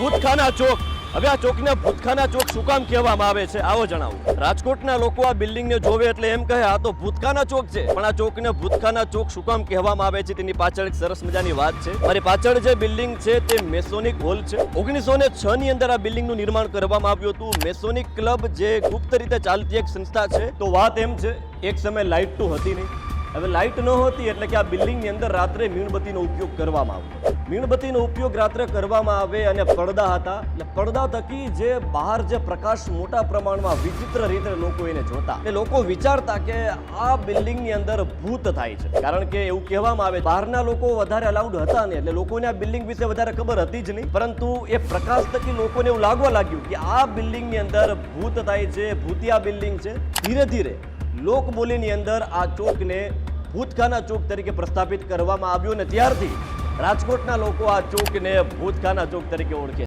ભૂતખાના ચોક. હવે આ ચોકને ભૂતખાના ચોક શું કામ કહેવામાં આવે છે? આવો જણાવો. રાજકોટના લોકો આ બિલ્ડિંગને જોવે એટલે એમ કહે, આ તો ભૂતખાના ચોક છે. પણ આ ચોકને ભૂતખાના ચોક શું કામ કહેવામાં આવે છે તેની પાછળ એક સરસ મજાની વાત છે. મારી પાછળ જે બિલ્ડિંગ છે તે મેસોનિક હોલ છે. ઓગણીસો ને છ ની અંદર આ બિલ્ડિંગનું નિર્માણ કરવામાં આવ્યું હતું. મેસોનિક ક્લબ જે ગુપ્ત રીતે ચાલતી એક સંસ્થા છે. તો વાત એમ છે, એક સમય લાઇટ ટુ હતી નહીં. હવે લાઇટ ન હતી એટલે કે આ બિલ્ડિંગની અંદર રાત્રે મીણબત્તીનો ઉપયોગ કરવામાં આવતો. મીણબત્તીનો ઉપયોગ રાત્રે કરવામાં આવે અને પડદા હતા. એટલે પડદા થકી જે બહાર જે પ્રકાશ મોટા પ્રમાણમાં વિચિત્ર રીતે લોકો એને જોતા. એટલે લોકો વિચારતા કે આ બિલ્ડિંગની અંદર ભૂત થાય છે. કારણ કે એવું કહેવામાં આવે, બહારના લોકો વધારે અલાઉડ હતા નહીં. એટલે લોકોને આ બિલ્ડિંગ વિશે વધારે ખબર હતી જ નહીં. પરંતુ એ પ્રકાશ થકી લોકોને એવું લાગવા લાગ્યું કે આ બિલ્ડિંગની અંદર ભૂત થાય છે, ભૂતિયા બિલ્ડિંગ છે. ધીરે ધીરે લોકબોલીની અંદર આ ચોકને ભૂતખાના ચોક તરીકે પ્રસ્થાપિત કરવામાં આવ્યો ને ત્યારથી રાજકોટના લોકો આ ચોકને ભૂતખાના ચોક તરીકે ઓળખે